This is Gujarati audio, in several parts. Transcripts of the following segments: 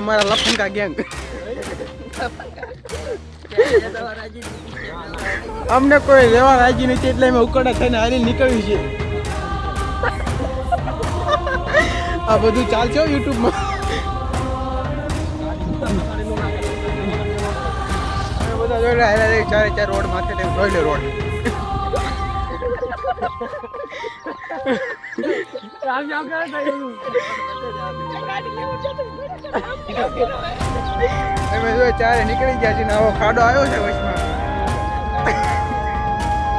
અમારા લફંગા ગેંગ અમને કોઈ લેવા રાજી નથી એટલે અમે ઉકળા થઈને હારી નીકળ્યું છે આ બધું ચાલશે યુટ્યુબમાં. બધા જોઈ રહ્યા ચારે ચાર રોડ માથે જોઈ લે રોડ. અમે જો ચારે નીકળી ગયા છે ને આવો ખાડો આવ્યો છે વચમાં.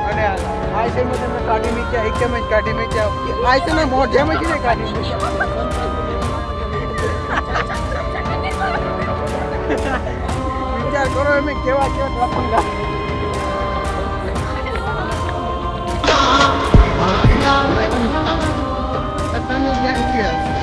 અને આ છે કાઢી મૂક્યા, એક જ કાઢી મૂક્યા. આ મોઢ જેમ જ કાઢી અમે કેવા કેવા Thank you.